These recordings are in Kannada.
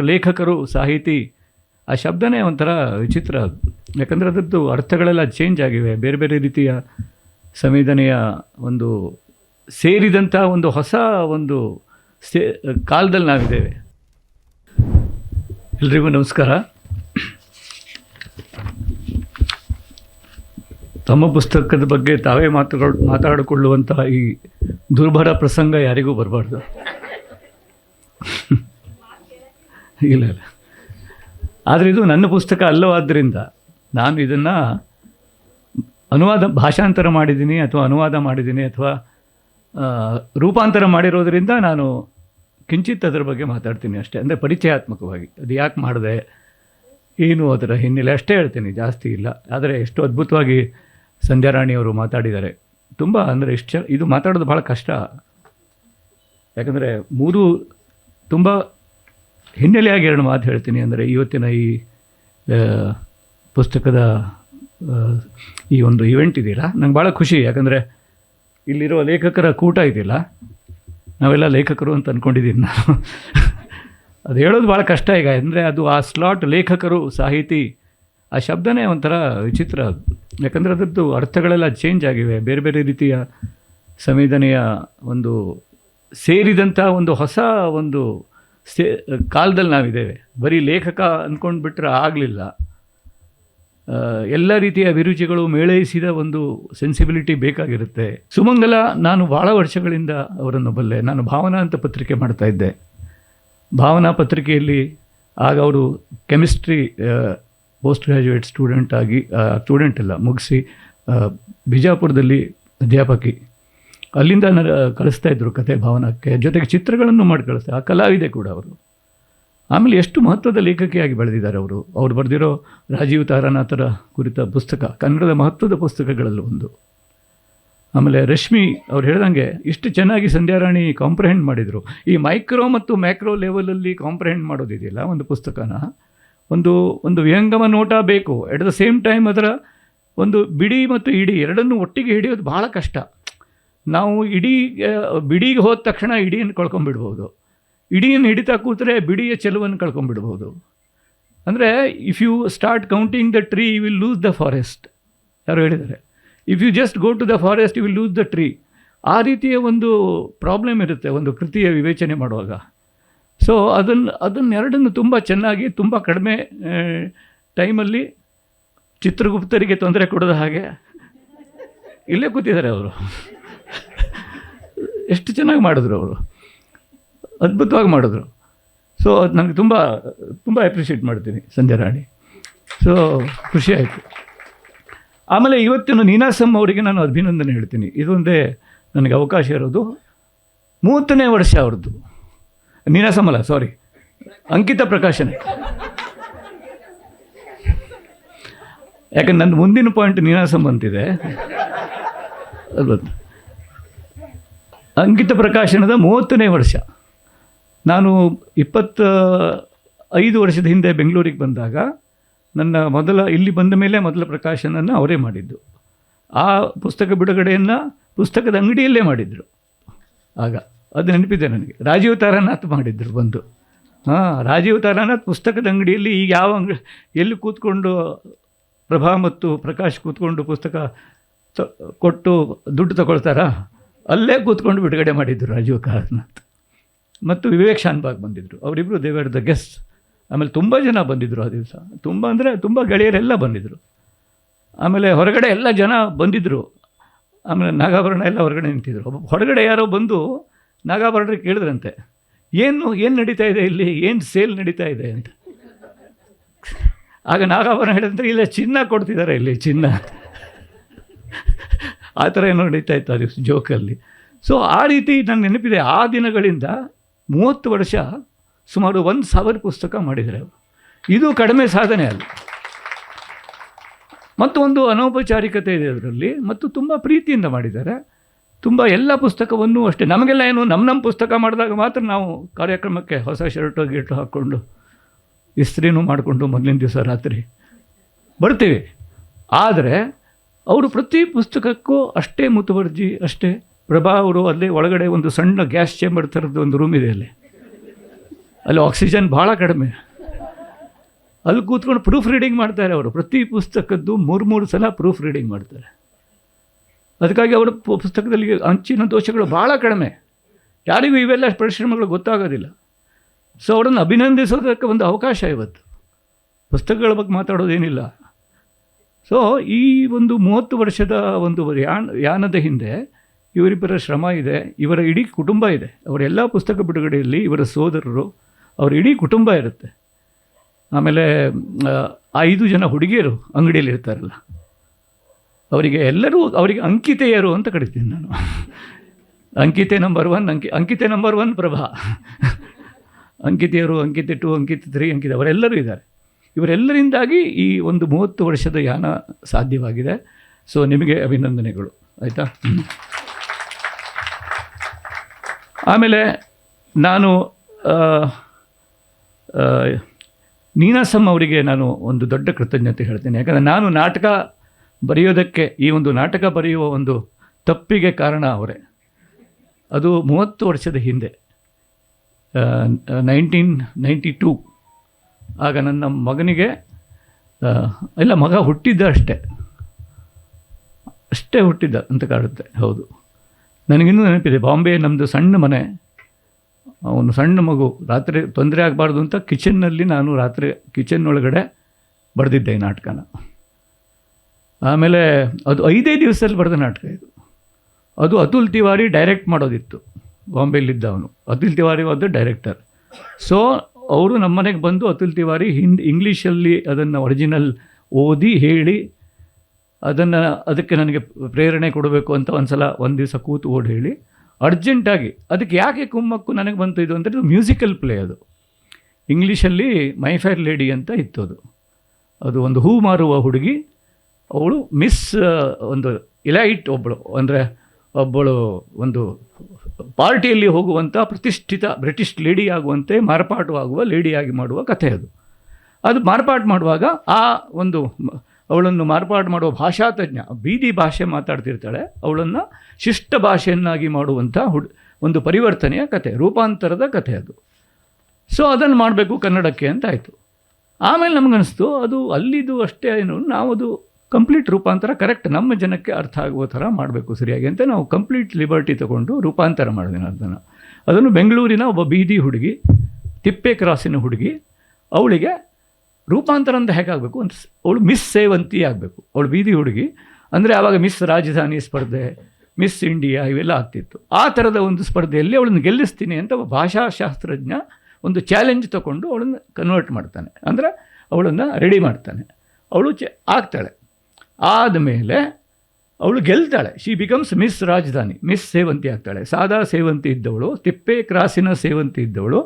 ಲೇಖಕರು ಸಾಹಿತಿ, ಆ ಶಬ್ದನೇ ಒಂಥರ ವಿಚಿತ್ರ. ಅದು ಯಾಕಂದರೆ ಅದರದ್ದು ಅರ್ಥಗಳೆಲ್ಲ ಚೇಂಜ್ ಆಗಿವೆ. ಬೇರೆ ಬೇರೆ ರೀತಿಯ ಸಂವೇದನೆಯ ಒಂದು ಸೇರಿದಂಥ ಒಂದು ಹೊಸ ಒಂದು ಸೇ, ಕಾಲದಲ್ಲಿ ನಾವಿದ್ದೇವೆ. ಎಲ್ರಿಗೂ ನಮಸ್ಕಾರ. ತಮ್ಮ ಪುಸ್ತಕದ ಬಗ್ಗೆ ತಾವೇ ಮಾತುಗಳು ಮಾತಾಡಿಕೊಳ್ಳುವಂಥ ಈ ದುರ್ಬಲ ಪ್ರಸಂಗ ಯಾರಿಗೂ ಬರಬಾರ್ದು. ಇಲ್ಲ ಇಲ್ಲ. ಆದರೆ ಇದು ನನ್ನ ಪುಸ್ತಕ ಅಲ್ಲವಾದ್ದರಿಂದ ನಾನು ಇದನ್ನು ಅನುವಾದ, ಭಾಷಾಂತರ ಮಾಡಿದ್ದೀನಿ ಅಥವಾ ಅನುವಾದ ಮಾಡಿದ್ದೀನಿ ಅಥವಾ ರೂಪಾಂತರ ಮಾಡಿರೋದರಿಂದ ನಾನು ಕಿಂಚಿತ್ ಅದರ ಬಗ್ಗೆ ಮಾತಾಡ್ತೀನಿ ಅಷ್ಟೇ. ಅಂದರೆ ಪರಿಚಯಾತ್ಮಕವಾಗಿ. ಅದು ಯಾಕೆ ಮಾಡಿದೆ, ಏನು ಅದರ ಹಿನ್ನೆಲೆ ಅಷ್ಟೇ ಹೇಳ್ತೀನಿ, ಜಾಸ್ತಿ ಇಲ್ಲ. ಆದರೆ ಎಷ್ಟು ಅದ್ಭುತವಾಗಿ ಸಂಧ್ಯಾ ರಾಣಿಯವರು ಮಾತಾಡಿದ್ದಾರೆ. ತುಂಬ ಅಂದರೆ ಇಷ್ಟು, ಇದು ಮಾತಾಡೋದು ಭಾಳ ಕಷ್ಟ. ಯಾಕಂದರೆ ಮೂರು ತುಂಬ ಹಿನ್ನೆಲೆಯಾಗಿ ಎರಡು ಮಾತು ಹೇಳ್ತೀನಿ. ಅಂದರೆ ಇವತ್ತಿನ ಈ ಪುಸ್ತಕದ ಈ ಒಂದು ಇವೆಂಟ್ ಇದೆಯಲ್ಲ, ನಂಗೆ ಭಾಳ ಖುಷಿ. ಯಾಕಂದರೆ ಇಲ್ಲಿರೋ ಲೇಖಕರ ಕೂಟ ಇದೆಯಲ್ಲ, ನಾವೆಲ್ಲ ಲೇಖಕರು ಅಂತ ಅಂದ್ಕೊಂಡಿದ್ದೀನಿ ನಾನು. ಅದು ಹೇಳೋದು ಭಾಳ ಕಷ್ಟ ಈಗ. ಅಂದರೆ ಅದು ಆ ಸ್ಲಾಟ್ ಲೇಖಕರು, ಸಾಹಿತಿ, ಆ ಶಬ್ದನೇ ಒಂಥರ ವಿಚಿತ್ರ. ಅದು ಯಾಕಂದರೆ ಅದರದ್ದು ಅರ್ಥಗಳೆಲ್ಲ ಚೇಂಜ್ ಆಗಿವೆ. ಬೇರೆ ಬೇರೆ ರೀತಿಯ ಸಂವೇದನೆಯ ಒಂದು ಸೇರಿದಂಥ ಒಂದು ಹೊಸ ಒಂದು ಸೇ ಕಾಲದಲ್ಲಿ ನಾವಿದ್ದೇವೆ. ಬರೀ ಲೇಖಕ ಅಂದ್ಕೊಂಡು ಬಿಟ್ಟರೆ ಆಗಲಿಲ್ಲ ಎಲ್ಲ ರೀತಿಯ ಅಭಿರುಚಿಗಳು ಮೇಳೈಸಿದ ಒಂದು ಸೆನ್ಸಿಬಿಲಿಟಿ ಬೇಕಾಗಿರುತ್ತೆ. ಸುಮಂಗಲ, ನಾನು ಭಾಳ ವರ್ಷಗಳಿಂದ ಅವರನ್ನು ಬಲ್ಲೆ ನಾನು ಭಾವನಾ ಅಂತ ಪತ್ರಿಕೆ ಮಾಡ್ತಾ ಇದ್ದೆ. ಭಾವನಾ ಪತ್ರಿಕೆಯಲ್ಲಿ ಆಗ ಅವರು ಕೆಮಿಸ್ಟ್ರಿ ಪೋಸ್ಟ್ ಗ್ರ್ಯಾಜುಯೇಟ್ ಸ್ಟೂಡೆಂಟ್ ಆಗಿ ಸ್ಟೂಡೆಂಟ್ ಅಲ್ಲ, ಮುಗಿಸಿ ಬಿಜಾಪುರದಲ್ಲಿ ಅಧ್ಯಾಪಕಿ. ಅಲ್ಲಿಂದ ಕಳಿಸ್ತಾ ಇದ್ದರು ಕಥೆ ಭಾವನಕ್ಕೆ. ಜೊತೆಗೆ ಚಿತ್ರಗಳನ್ನು ಮಾಡಿ ಕಳಿಸ್ತಾರೆ ಆ ಕಲಾವಿದೆ ಕೂಡ ಅವರು. ಆಮೇಲೆ ಎಷ್ಟು ಮಹತ್ವದ ಲೇಖಕಿಯಾಗಿ ಬೆಳೆದಿದ್ದಾರೆ ಅವರು. ಅವ್ರು ಬರೆದಿರೋ ರಾಜೀವ್ ತಾರಾನಾಥರ ಕುರಿತ ಪುಸ್ತಕ, ಕನ್ನಡದ ಮಹತ್ವದ ಪುಸ್ತಕಗಳಲ್ಲಿ ಒಂದು. ಆಮೇಲೆ ರಶ್ಮಿ ಅವ್ರು ಹೇಳ್ದಂಗೆ, ಇಷ್ಟು ಚೆನ್ನಾಗಿ ಸಂಧ್ಯಾರಾಣಿ ಕಾಂಪ್ರಹೆಂಡ್ ಮಾಡಿದರು. ಈ ಮೈಕ್ರೋ ಮತ್ತು ಮ್ಯಾಕ್ರೋ ಲೆವೆಲಲ್ಲಿ ಕಾಂಪ್ರಹೆಂಡ್ ಮಾಡೋದಿದೆಯಲ್ಲ ಒಂದು ಪುಸ್ತಕನ. ಒಂದು ಒಂದು ವ್ಯಂಗಮ ನೋಟ ಬೇಕು. ಎಟ್ ದ ಸೇಮ್ ಟೈಮ್ ಅದರ ಒಂದು ಬಿಡಿ ಮತ್ತು ಇಡಿ ಎರಡನ್ನೂ ಒಟ್ಟಿಗೆ ಹಿಡಿಯೋದು ಭಾಳ ಕಷ್ಟ. ನಾವು ಇಡೀ ಬಿಡಿಗೆ ಹೋದ ತಕ್ಷಣ ಇಡಿಯನ್ನು ಕಳ್ಕೊಂಬಿಡ್ಬೋದು ಇಡಿಯನ್ನು ಹಿಡಿತಾ ಕೂತ್ರೆ ಬಿಡಿಯ ಚೆಲುವನ್ನು ಕಳ್ಕೊಂಬಿಡ್ಬೋದು ಅಂದರೆ if you start counting the tree you will lose the forest ಯಾರು ಹೇಳಿದ್ದಾರೆ. If you just go to the forest you will lose the tree ಆ ರೀತಿಯ ಒಂದು ಪ್ರಾಬ್ಲಮ್ ಇರುತ್ತೆ, ಒಂದು ಕೃತಿಯ ವಿವೇಚನೆ ಮಾಡುವಾಗ. ಸೊ ಅದನ್ನು ಅದನ್ನೆರಡನ್ನು ತುಂಬ ಚೆನ್ನಾಗಿ, ತುಂಬ ಕಡಿಮೆ ಟೈಮಲ್ಲಿ ಚಿತ್ರಗುಪ್ತರಿಗೆ ತೊಂದರೆ ಕೊಡದ ಹಾಗೆ ಇಲ್ಲೇ ಕೂತಿದ್ದಾರೆ ಅವರು. ಎಷ್ಟು ಚೆನ್ನಾಗಿ ಮಾಡಿದ್ರು ಅವರು. ಅದ್ಭುತವಾಗಿ ಮಾಡಿದ್ರು. ಸೊ ಅದು ನನಗೆ ತುಂಬ ತುಂಬ ಅಪ್ರಿಷಿಯೇಟ್ ಮಾಡ್ತೀನಿ ಸಂಜೆ ರಾಣಿ. ಸೊ ಖುಷಿಯಾಯಿತು ಆಮೇಲೆ ಇವತ್ತಿನ ನೀನಾಸಮ್ ಅವರಿಗೆ ನಾನು ಅಭಿನಂದನೆ ಹೇಳ್ತೀನಿ. ಇದೊಂದೇ ನನಗೆ ಅವಕಾಶ ಇರೋದು. ಮೂವತ್ತನೇ ವರ್ಷ ಅವ್ರದ್ದು. ನೀನಾಸಮ್ ಅಲ್ಲ ಸಾರಿ ಅಂಕಿತ ಪ್ರಕಾಶನ. ಯಾಕಂದ್ರೆ ನನ್ನ ಮುಂದಿನ ಪಾಯಿಂಟ್ ನೀನಾಸಮ್ಮ ಅಂತಿದೆ. ಅಂಕಿತ ಪ್ರಕಾಶನದ ಮೂವತ್ತನೇ ವರ್ಷ. ನಾನು ಇಪ್ಪತ್ತ ಐದು ವರ್ಷದ ಹಿಂದೆ ಬೆಂಗಳೂರಿಗೆ ಬಂದಾಗ ನನ್ನ ಮೊದಲ, ಇಲ್ಲಿ ಬಂದ ಮೇಲೆ ಮೊದಲ ಪ್ರಕಾಶನನ್ನು ಅವರೇ ಮಾಡಿದ್ದು. ಆ ಪುಸ್ತಕ ಬಿಡುಗಡೆಯನ್ನು ಪುಸ್ತಕದ ಅಂಗಡಿಯಲ್ಲೇ ಮಾಡಿದರು. ಆಗ ಅದು ನೆನಪಿದೆ ನನಗೆ. ರಾಜೀವ್ ತಾರಾನಾಥ್ ಮಾಡಿದ್ರು ಬಂದು. ಹಾಂ, ರಾಜೀವ್ ತಾರಾನಾಥ್ ಪುಸ್ತಕದ ಅಂಗಡಿಯಲ್ಲಿ ಈಗ ಯಾವ ಅಂಗ, ಎಲ್ಲಿ ಕೂತ್ಕೊಂಡು ಪ್ರಭಾ ಮತ್ತು ಪ್ರಕಾಶ್ ಕೂತ್ಕೊಂಡು ಪುಸ್ತಕ ಕೊಟ್ಟು ದುಡ್ಡು ತಗೊಳ್ತಾರಾ? ಅಲ್ಲೇ ಕೂತ್ಕೊಂಡು ಬಿಡುಗಡೆ ಮಾಡಿದ್ದರು ರಾಜೀವ್ ತಾರಾನಾಥ್ ಮತ್ತು ವಿವೇಕ್ ಶಾನ್ಬಾಗ್ ಬಂದಿದ್ದರು ಅವರಿಬ್ಬರು ದೇವರ್ ದ ಗೆಸ್ಟ್ ಆಮೇಲೆ ತುಂಬ ಜನ ಬಂದಿದ್ದರು ಆ ದಿವಸ. ತುಂಬ ಅಂದರೆ ತುಂಬ ಗೆಳೆಯರೆಲ್ಲ ಬಂದಿದ್ದರು ಆಮೇಲೆ ಹೊರಗಡೆ ಎಲ್ಲ ಜನ ಬಂದಿದ್ದರು ಆಮೇಲೆ ನಾಗಾಭರಣ ಎಲ್ಲ ಹೊರಗಡೆ ನಿಂತಿದ್ರು. ಹೊರಗಡೆ ಯಾರೋ ಬಂದು ನಾಗಾಭರಣರು ಕೇಳಿದ್ರಂತೆ. ಏನು ಏನು ನಡೀತಾ ಇದೆ ಇಲ್ಲಿ? ಏನು ಸೇಲ್ ನಡೀತಾ ಇದೆ ಅಂತ. ಆಗ ನಾಗಾಭರಣ ಹೇಳಿದ್ರೆ ಇಲ್ಲ, ಚಿನ್ನ ಕೊಡ್ತಿದ್ದಾರೆ ಇಲ್ಲಿ, ಚಿನ್ನ. ಆ ಥರ ಏನೋ ನಡೀತಾ ಇತ್ತು ಅದು ಜೋಕಲ್ಲಿ. ಸೊ ಆ ರೀತಿ ನನಗೆ ನೆನಪಿದೆ. ಆ ದಿನಗಳಿಂದ ಮೂವತ್ತು ವರ್ಷ ಸುಮಾರು ಒಂದು ಸಾವಿರ ಪುಸ್ತಕ ಮಾಡಿದರೆ ಇದು ಕಡಿಮೆ ಸಾಧನೆ ಅಲ್ಲ. ಮತ್ತು ಒಂದು ಅನೌಪಚಾರಿಕತೆ ಇದೆ ಅದರಲ್ಲಿ. ಮತ್ತು ತುಂಬ ಪ್ರೀತಿಯಿಂದ ಮಾಡಿದ್ದಾರೆ. ತುಂಬ ಎಲ್ಲ ಪುಸ್ತಕವನ್ನು ಅಷ್ಟೇ. ನಮಗೆಲ್ಲ ಏನು ನಮ್ಮ ನಮ್ಮ ಪುಸ್ತಕ ಮಾಡಿದಾಗ ಮಾತ್ರ ನಾವು ಕಾರ್ಯಕ್ರಮಕ್ಕೆ ಹೊಸ ಶರ್ಟು, ಗಿರ್ಟು ಹಾಕ್ಕೊಂಡು ಇಸ್ತ್ರಿನೂ ಮಾಡಿಕೊಂಡು ಮೊದಲಿನ ದಿವಸ ರಾತ್ರಿ ಬರ್ತೀವಿ. ಆದರೆ ಅವರು ಪ್ರತಿ ಪುಸ್ತಕಕ್ಕೂ ಅಷ್ಟೇ ಮುತುವರ್ಜಿ, ಅಷ್ಟೇ ಪ್ರಭಾ ಅವರು ಅಲ್ಲೇ ಒಳಗಡೆ ಒಂದು ಸಣ್ಣ ಗ್ಯಾಸ್ ಚೇಂಬರ್ ಥರದ್ದು ಒಂದು ರೂಮ್ ಇದೆ ಅಲ್ಲಿ. ಅಲ್ಲಿ ಆಕ್ಸಿಜನ್ ಭಾಳ ಕಡಿಮೆ. ಅಲ್ಲಿ ಕೂತ್ಕೊಂಡು ಪ್ರೂಫ್ ರೀಡಿಂಗ್ ಮಾಡ್ತಾರೆ ಅವರು. ಪ್ರತಿ ಪುಸ್ತಕದ್ದು ಮೂರು ಮೂರು ಸಲ ಪ್ರೂಫ್ ರೀಡಿಂಗ್ ಮಾಡ್ತಾರೆ. ಅದಕ್ಕಾಗಿ ಅವರ ಪುಸ್ತಕದಲ್ಲಿ ಅಂಚಿನ ದೋಷಗಳು ಭಾಳ ಕಡಿಮೆ. ಯಾರಿಗೂ ಇವೆಲ್ಲ ಪರಿಶ್ರಮಗಳು ಗೊತ್ತಾಗೋದಿಲ್ಲ. ಸೊ ಅವರನ್ನು ಅಭಿನಂದಿಸೋದಕ್ಕೆ ಒಂದು ಅವಕಾಶ ಇವತ್ತು. ಪುಸ್ತಕಗಳ ಬಗ್ಗೆ ಮಾತಾಡೋದೇನಿಲ್ಲ. ಸೊ ಈ ಒಂದು ಮೂವತ್ತು ವರ್ಷದ ಒಂದು ಯಾನ್, ಯಾನದ ಹಿಂದೆ ಇವರಿಬ್ಬರ ಶ್ರಮ ಇದೆ, ಇವರ ಇಡೀ ಕುಟುಂಬ ಇದೆ. ಅವರ ಎಲ್ಲ ಪುಸ್ತಕ ಬಿಡುಗಡೆಯಲ್ಲಿ ಇವರ ಸೋದರರು, ಅವರ ಇಡೀ ಕುಟುಂಬ ಇರುತ್ತೆ. ಆಮೇಲೆ ಐದು ಜನ ಹುಡುಗಿಯರು ಅಂಗಡಿಯಲ್ಲಿ ಇರ್ತಾರಲ್ಲ. ಅವರಿಗೆ ಎಲ್ಲರೂ ಅವರಿಗೆ ಅಂಕಿತೆಯರು ಅಂತ ಕರಿತೀನಿ ನಾನು. ಅಂಕಿತೆ ನಂಬರ್ ಒನ್ ಅಂಕಿ, ಅಂಕಿತೆ ನಂಬರ್ ಒನ್ ಪ್ರಭಾ. ಅಂಕಿತೆಯರು, ಅಂಕಿತೆ ಟು ಅಂಕಿತೆ ತ್ರೀ ಅಂಕಿತೆ, ಅವರೆಲ್ಲರೂ ಇದ್ದಾರೆ. ಇವರೆಲ್ಲರಿಂದಾಗಿ ಈ ಒಂದು ಮೂವತ್ತು ವರ್ಷದ ಯಾನ ಸಾಧ್ಯವಾಗಿದೆ. ಸೊ ನಿಮಗೆ ಅಭಿನಂದನೆಗಳು. ಆಯಿತಾ? ಆಮೇಲೆ ನಾನು ನೀನಾಸಮ್ ಅವರಿಗೆ ನಾನು ಒಂದು ದೊಡ್ಡ ಕೃತಜ್ಞತೆ ಹೇಳ್ತೇನೆ. ಯಾಕಂದರೆ ನಾನು ನಾಟಕ ಬರೆಯೋದಕ್ಕೆ, ಈ ಒಂದು ನಾಟಕ ಬರೆಯುವ ಒಂದು ತಪ್ಪಿಗೆ ಕಾರಣ ಅವರೇ. ಅದು ಮೂವತ್ತು ವರ್ಷದ ಹಿಂದೆ ನೈನ್ಟೀನ್ ನೈಂಟಿ ಟೂ ಆಗ ನನ್ನ ಮಗನಿಗೆ ಇಲ್ಲ, ಮಗ ಹುಟ್ಟಿದ್ದ ಅಷ್ಟೇ. ಅಷ್ಟೇ ಹುಟ್ಟಿದ್ದ ಅಂತ ಕಾಡುತ್ತೆ. ಹೌದು. ನನಗಿನ್ನೂ ನೆನಪಿದೆ, ಬಾಂಬೆ ನಮ್ಮದು ಸಣ್ಣ ಮನೆ. ಅವನು ಸಣ್ಣ ಮಗು, ರಾತ್ರಿ ತೊಂದರೆ ಆಗಬಾರ್ದು ಅಂತ ಕಿಚನ್ನಲ್ಲಿ ನಾನು ರಾತ್ರಿ ಕಿಚನ್ ಒಳಗಡೆ ಬರೆದಿದ್ದೆ ಈ ನಾಟಕನ. ಆಮೇಲೆ ಅದು ಐದೇ ದಿವಸದಲ್ಲಿ ಬರೆದ ನಾಟಕ ಇದು. ಅದು ಅತುಲ್ ತಿವಾರಿ ಡೈರೆಕ್ಟ್ ಮಾಡೋದಿತ್ತು. ಬಾಂಬೆಯಲ್ಲಿದ್ದ ಅವನು ಅತುಲ್ ತಿವಾರಿ ಅದು ಡೈರೆಕ್ಟರ್ ಸೊ ಅವರು ನಮ್ಮ ಮನೆಗೆ ಬಂದು ಅತುಲ್ ತಿವಾರಿ ಹಿಂದಿ ಇಂಗ್ಲೀಷಲ್ಲಿ ಅದನ್ನು ಒರಿಜಿನಲ್ ಓದಿ ಹೇಳಿ ಅದನ್ನು ಅದಕ್ಕೆ ನನಗೆ ಪ್ರೇರಣೆ ಕೊಡಬೇಕು ಅಂತ ಒಂದು ಸಲ ಒಂದು ದಿವಸ ಕೂತು ಓಡಿ ಹೇಳಿ ಅರ್ಜೆಂಟಾಗಿ ಅದಕ್ಕೆ ಯಾಕೆ ಕುಮ್ಮಕ್ಕು ನನಗೆ ಬಂತು ಇದು ಅಂದರೆ ಮ್ಯೂಸಿಕಲ್ ಪ್ಲೇ ಅದು. ಇಂಗ್ಲೀಷಲ್ಲಿ ಮೈ ಫೈರ್ ಲೇಡಿ ಅಂತ ಇತ್ತು ಅದು. ಅದು ಒಂದು ಹೂ ಮಾರುವ ಹುಡುಗಿ, ಅವಳು ಮಿಸ್ ಒಂದು ಇಲೈಟ್ ಒಬ್ಬಳು ಅಂದರೆ ಒಬ್ಬಳು ಒಂದು ಪಾರ್ಟಿಯಲ್ಲಿ ಹೋಗುವಂಥ ಪ್ರತಿಷ್ಠಿತ ಬ್ರಿಟಿಷ್ ಲೇಡಿ ಆಗುವಂತೆ ಮಾರ್ಪಾಟು ಆಗುವ ಲೇಡಿಯಾಗಿ ಮಾಡುವ ಕಥೆ ಅದು. ಅದು ಮಾರ್ಪಾಟು ಮಾಡುವಾಗ ಆ ಒಂದು ಅವಳನ್ನು ಮಾರ್ಪಾಡು ಮಾಡುವ ಭಾಷಾ ತಜ್ಞ, ಬೀದಿ ಭಾಷೆ ಮಾತಾಡ್ತಿರ್ತಾಳೆ, ಅವಳನ್ನು ಶಿಷ್ಟ ಭಾಷೆಯನ್ನಾಗಿ ಮಾಡುವಂಥ ಹುಡ್, ಒಂದು ಪರಿವರ್ತನೆಯ ಕಥೆ, ರೂಪಾಂತರದ ಕಥೆ ಅದು. ಸೊ ಅದನ್ನು ಮಾಡಬೇಕು ಕನ್ನಡಕ್ಕೆ ಅಂತ ಆಯಿತು. ಆಮೇಲೆ ನಮಗನ್ನಿಸ್ತು ಅದು ಅಲ್ಲಿದು ಅಷ್ಟೇ ಏನು ನಾವು ಅದು ಕಂಪ್ಲೀಟ್ ರೂಪಾಂತರ ಕರೆಕ್ಟ್ ನಮ್ಮ ಜನಕ್ಕೆ ಅರ್ಥ ಆಗುವ ಥರ ಮಾಡಬೇಕು ಸರಿಯಾಗಿ ಅಂತ ನಾವು ಕಂಪ್ಲೀಟ್ ಲಿಬರ್ಟಿ ತಗೊಂಡು ರೂಪಾಂತರ ಮಾಡಿದೆ ಅದನ್ನು. ಅದನ್ನು ಬೆಂಗಳೂರಿನ ಒಬ್ಬ ಬೀದಿ ಹುಡುಗಿ, ತಿಪ್ಪೆ ಕ್ರಾಸಿನ ಹುಡುಗಿ, ಅವಳಿಗೆ ರೂಪಾಂತರ ಅಂತ ಹೇಗಾಗಬೇಕು ಅಂತ ಅವಳು ಮಿಸ್ ಸೇವಂತಿ ಆಗಬೇಕು. ಅವಳು ಬೀದಿ ಹುಡುಗಿ, ಅಂದರೆ ಆವಾಗ ಮಿಸ್ ರಾಜಧಾನಿ ಸ್ಪರ್ಧೆ ಮಿಸ್ ಇಂಡಿಯಾ ಇವೆಲ್ಲ ಆಗ್ತಿತ್ತು. ಆ ಥರದ ಒಂದು ಸ್ಪರ್ಧೆಯಲ್ಲಿ ಅವಳನ್ನು ಗೆಲ್ಲಿಸ್ತೀನಿ ಅಂತ ಒಬ್ಬ ಭಾಷಾಶಾಸ್ತ್ರಜ್ಞ ಒಂದು ಚಾಲೆಂಜ್ ತಗೊಂಡು ಅವಳನ್ನು ಕನ್ವರ್ಟ್ ಮಾಡ್ತಾನೆ. ಅಂದರೆ ಅವಳನ್ನು ರೆಡಿ ಮಾಡ್ತಾನೆ. ಅವಳು ಚ, ಆಗ್ತಾಳೆ. ಆದಮೇಲೆ ಅವಳು ಗೆಲ್ತಾಳೆ. She becomes miss Rajadhani miss Sevanti ಆಗ್ತಾಳೆ. ಸಾದಾ ಸೇವಂತಿ ಇದ್ದವಳು, ತಿಪ್ಪೆ ಕ್ರಾಸಿನ ಸೇವಂತಿ ಇದ್ದವಳು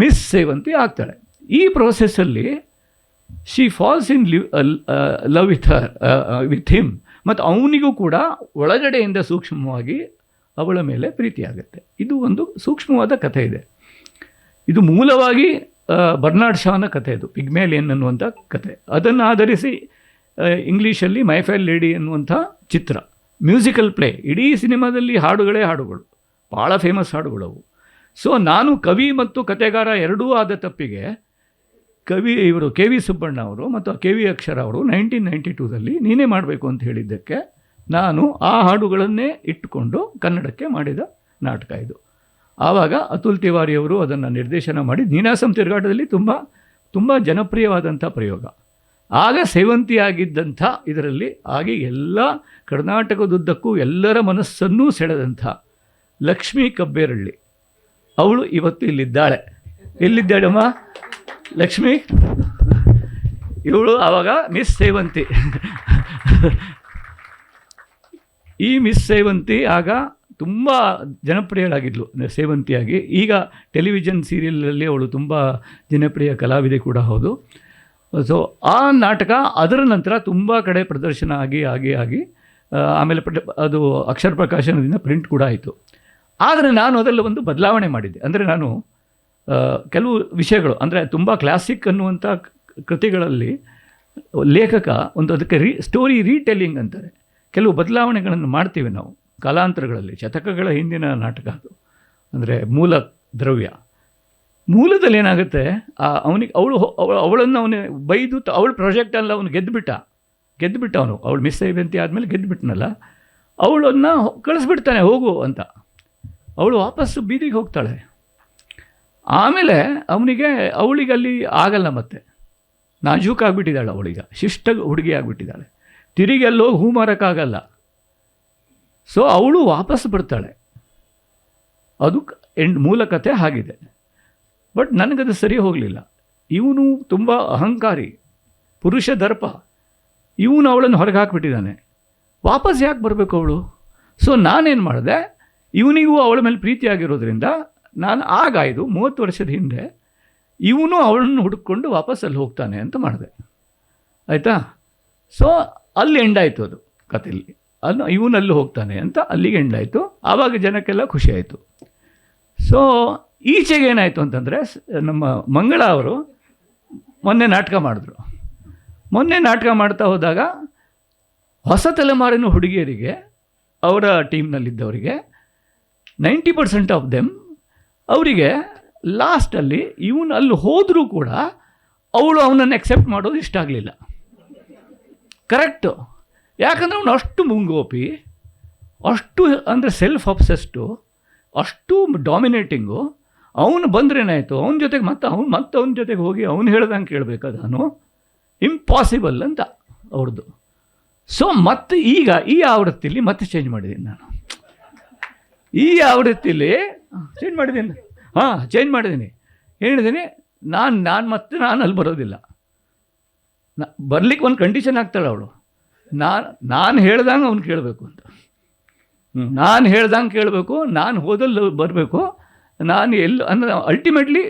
ಮಿಸ್ ಸೇವಂತಿ ಆಗ್ತಾಳೆ. ಈ ಪ್ರೋಸೆಸ್ಸಲ್ಲಿ she falls in live love with her with him ಮತ್ತು ಅವನಿಗೂ ಕೂಡ ಒಳಗಡೆಯಿಂದ ಸೂಕ್ಷ್ಮವಾಗಿ ಅವಳ ಮೇಲೆ ಪ್ರೀತಿಯಾಗುತ್ತೆ. ಇದು ಒಂದು ಸೂಕ್ಷ್ಮವಾದ ಕಥೆ ಇದೆ. ಇದು ಮೂಲವಾಗಿ ಬರ್ನಾಡ್ ಬರ್ನಾರ್ಡ್ ಶಾನ ಕಥೆ ಇದು ಪಿಗ್ಮೇಲಿಯನ್ ಅನ್ನುವಂಥ ಕಥೆ. ಅದನ್ನು ಆಧರಿಸಿ ಇಂಗ್ಲೀಷಲ್ಲಿ ಮೈಫೈಲ್ ಲೇಡಿ ಎನ್ನುವಂಥ ಚಿತ್ರ. Musical play. ಇಡೀ ಸಿನಿಮಾದಲ್ಲಿ ಹಾಡುಗಳೇ ಹಾಡುಗಳು. ಭಾಳ ಫೇಮಸ್ ಹಾಡುಗಳವು ಸೊ, ನಾನು ಕವಿ ಮತ್ತು ಕತೆಗಾರ ಎರಡೂ ಆದ ತಪ್ಪಿಗೆ ಕವಿ ಇವರು ಕೆ ವಿ ಸುಬ್ಬಣ್ಣ ಅವರು ಮತ್ತು ಕೆ ವಿ ಅಕ್ಷರ ಅವರು ನೈನ್ಟೀನ್ ನೈಂಟಿ ಟೂದಲ್ಲಿ ನೀನೇ ಮಾಡಬೇಕು ಅಂತ ಹೇಳಿದ್ದಕ್ಕೆ ನಾನು ಆ ಹಾಡುಗಳನ್ನೇ ಇಟ್ಟುಕೊಂಡು ಕನ್ನಡಕ್ಕೆ ಮಾಡಿದ ನಾಟಕ ಇದು. ಆವಾಗ ಅತುಲ್ ತಿವಾರಿಯವರು ಅದನ್ನು ನಿರ್ದೇಶನ ಮಾಡಿ ನೀನಾಸಂ ತಿರುಗಾಟದಲ್ಲಿ ತುಂಬ ತುಂಬ ಜನಪ್ರಿಯವಾದಂಥ ಪ್ರಯೋಗ. ಆಗ ಸೇವಂತಿಯಾಗಿದ್ದಂಥ ಇದರಲ್ಲಿ ಹಾಗೆ ಎಲ್ಲ ಕರ್ನಾಟಕದುದ್ದಕ್ಕೂ ಎಲ್ಲರ ಮನಸ್ಸನ್ನೂ ಸೆಳೆದಂಥ ಲಕ್ಷ್ಮೀ ಕಬ್ಬೇರಳ್ಳಿ. ಅವಳು ಇವತ್ತು ಇಲ್ಲಿದ್ದಾಳೆ. ಎಲ್ಲಿದ್ದಾಳಮ್ಮ? ಲಕ್ಷ್ಮಿ? ಇವಳು ಆವಾಗ ಮಿಸ್ ಸೇವಂತಿ. ಈ ಮಿಸ್ ಸೇವಂತಿ ಆಗ ತುಂಬ ಜನಪ್ರಿಯಳಾಗಿದ್ಲು ಸೇವಂತಿಯಾಗಿ. ಈಗ ಟೆಲಿವಿಷನ್ ಸೀರಿಯಲಲ್ಲಿ ಅವಳು ತುಂಬ ಜನಪ್ರಿಯ ಕಲಾವಿದೆ ಕೂಡ ಹೌದು. ಸೊ ಆ ನಾಟಕ ಅದರ ನಂತರ ತುಂಬ ಕಡೆ ಪ್ರದರ್ಶನ ಆಗಿ ಆಗಿ ಆಗಿ ಆಮೇಲೆ ಅದು ಅಕ್ಷರ ಪ್ರಕಾಶನದಿಂದ ಪ್ರಿಂಟ್ ಕೂಡ ಆಯಿತು. ಆದರೆ ನಾನು ಅದರಲ್ಲಿ ಒಂದು ಬದಲಾವಣೆ ಮಾಡಿದ್ದೆ. ಅಂದರೆ ನಾನು ಕೆಲವು ವಿಷಯಗಳು, ಅಂದರೆ ತುಂಬ ಕ್ಲಾಸಿಕ್ ಅನ್ನುವಂಥ ಕೃತಿಗಳಲ್ಲಿ ಲೇಖಕ ಒಂದು ಅದಕ್ಕೆ ರೀ ಸ್ಟೋರಿ ರೀಟೆಲ್ಲಿಂಗ್ ಅಂತಾರೆ. ಕೆಲವು ಬದಲಾವಣೆಗಳನ್ನು ಮಾಡ್ತೀವಿ ನಾವು. ಕಾಲಾಂತರಗಳಲ್ಲಿ, ಶತಕಗಳ ಹಿಂದಿನ ನಾಟಕ ಅದು. ಅಂದರೆ ಮೂಲ ದ್ರವ್ಯ. ಮೂಲದಲ್ಲಿ ಏನಾಗುತ್ತೆ? ಆ, ಅವನಿಗೆ, ಅವಳು ಅವಳು, ಅವಳನ್ನು ಅವನು ಬೈದು ಅವಳ ಪ್ರಾಜೆಕ್ಟಲ್ಲಿ ಅವನು ಗೆದ್ದುಬಿಟ್ಟ ಗೆದ್ದುಬಿಟ್ಟ ಅವನು. ಅವಳು ಮಿಸ್ ಐವಂತಿ ಆದಮೇಲೆ ಗೆದ್ದುಬಿಟ್ನಲ್ಲ ಅವಳನ್ನು ಕಳಿಸ್ಬಿಡ್ತಾನೆ, ಹೋಗು ಅಂತ. ಅವಳು ವಾಪಸ್ಸು ಬೀದಿಗೆ ಹೋಗ್ತಾಳೆ. ಆಮೇಲೆ ಅವನಿಗೆ, ಅವಳಿಗೆ ಅಲ್ಲಿ ಆಗಲ್ಲ ಮತ್ತೆ. ನಾಜೂಕಾಗ್ಬಿಟ್ಟಿದ್ದಾಳೆ ಅವಳೀಗ. ಶಿಷ್ಟ ಹುಡುಗಿ ಆಗಿಬಿಟ್ಟಿದ್ದಾಳೆ ತಿರುಗಿ ಅಲ್ಲಿ ಹೋಗಿ ಹೂ ಮಾರೋಕ್ಕಾಗಲ್ಲ. ಸೊ ಅವಳು ವಾಪಸ್ ಬರ್ತಾಳೆ. ಅದು ಎಂಡ್, ಮೂಲ ಕಥೆ ಆಗಿದೆ. ಬಟ್ ನನಗದು ಸರಿ ಹೋಗಲಿಲ್ಲ. ಇವನು ತುಂಬ ಅಹಂಕಾರಿ, ಪುರುಷ ದರ್ಪ. ಇವನು ಅವಳನ್ನು ಹೊರಗೆ ಹಾಕಿಬಿಟ್ಟಿದ್ದಾನೆ. ವಾಪಸ್ ಯಾಕೆ ಬರಬೇಕು ಅವಳು? ಸೊ ನಾನೇನು ಮಾಡಿದೆ? ಇವನಿಗೂ ಅವಳ ಮೇಲೆ ಪ್ರೀತಿಯಾಗಿರೋದ್ರಿಂದ ನಾನು ಆಗಾಯಿತು ಮೂವತ್ತು ವರ್ಷದ ಹಿಂದೆ ಇವನು ಅವಳನ್ನು ಹುಡುಕೊಂಡು ವಾಪಸ್ ಅಲ್ಲಿ ಹೋಗ್ತಾನೆ ಅಂತ ಮಾಡಿದೆ. ಆಯಿತಾ? ಸೊ ಅಲ್ಲಿ ಎಂಡಾಯಿತು ಅದು ಕಥೆಯಲ್ಲಿ. ಅಲ್ಲಿ ಇವನಲ್ಲಿ ಹೋಗ್ತಾನೆ ಅಂತ ಅಲ್ಲಿಗೆ ಎಂಡಾಯಿತು. ಆವಾಗ ಜನಕ್ಕೆಲ್ಲ ಖುಷಿಯಾಯಿತು ಸೊ ಈಚೆಗೆ ಏನಾಯಿತು ಅಂತಂದರೆ ನಮ್ಮ ಮಂಗಳ ಅವರು ಮೊನ್ನೆ ನಾಟಕ ಮಾಡಿದ್ರು. ಮೊನ್ನೆ ನಾಟಕ ಮಾಡ್ತಾ ಹೋದಾಗ ಹೊಸ ತಲೆಮಾರಿನ ಹುಡುಗಿಯರಿಗೆ, ಅವರ ಟೀಮ್ನಲ್ಲಿದ್ದವರಿಗೆ, ನೈಂಟಿ ಪರ್ಸೆಂಟ್ ಆಫ್ ದೆಮ್ ಅವರಿಗೆ ಲಾಸ್ಟಲ್ಲಿ ಇವನು ಅಲ್ಲಿ ಹೋದರೂ ಕೂಡ ಅವಳು ಅವನನ್ನು ಎಕ್ಸೆಪ್ಟ್ ಮಾಡೋದು ಇಷ್ಟ ಆಗಲಿಲ್ಲ. ಕರೆಕ್ಟು ಯಾಕಂದರೆ ಅವನು ಅಷ್ಟು ಮುಂಗೋಪಿ, ಅಷ್ಟು ಅಂದರೆ ಸೆಲ್ಫ್ ಅಬ್ಸೆಸ್ಟು ಅಷ್ಟು ಡಾಮಿನೇಟಿಂಗು ಅವನು ಬಂದ್ರೇನಾಯಿತು ಅವನ ಜೊತೆಗೆ ಮತ್ತೆ ಅವ್ನು ಮತ್ತೆ ಅವನ ಜೊತೆಗೆ ಹೋಗಿ ಅವನು ಹೇಳ್ದಂಗೆ ಕೇಳಬೇಕು ನಾನು ಇಂಪಾಸಿಬಲ್ ಅಂತ ಅವ್ರದ್ದು ಸೊ ಮತ್ತೆ ಈಗ ಈ ಆವೃತ್ತಿಲಿ ಮತ್ತೆ ಚೇಂಜ್ ಮಾಡಿದ್ದೀನಿ ನಾನು. ಈ ಆವೃತ್ತಿಲಿ ಚೇಂಜ್ ಮಾಡಿದ್ದೀನಿ ಹಾಂ ಚೇಂಜ್ ಮಾಡಿದ್ದೀನಿ ಹೇಳಿದ್ದೀನಿ ನಾನು ನಾನು ಮತ್ತೆ ನಾನು ಅಲ್ಲಿ ಬರೋದಿಲ್ಲ. ನಾ ಬರ್ಲಿಕ್ಕೆ ಒಂದು ಕಂಡೀಷನ್ ಆಗ್ತಾಳೆ ಅವಳು. ನಾನು ನಾನು ಹೇಳ್ದಂಗೆ ಅವ್ನು ಕೇಳಬೇಕು ಅಂತ. ನಾನು ಹೇಳ್ದಂಗೆ ಕೇಳಬೇಕು, ನಾನು ಹೋದಲ್ಲಿ ಬರಬೇಕು. ನಾನು ಎಲ್ಲಿ, ಅಂದರೆ ultimately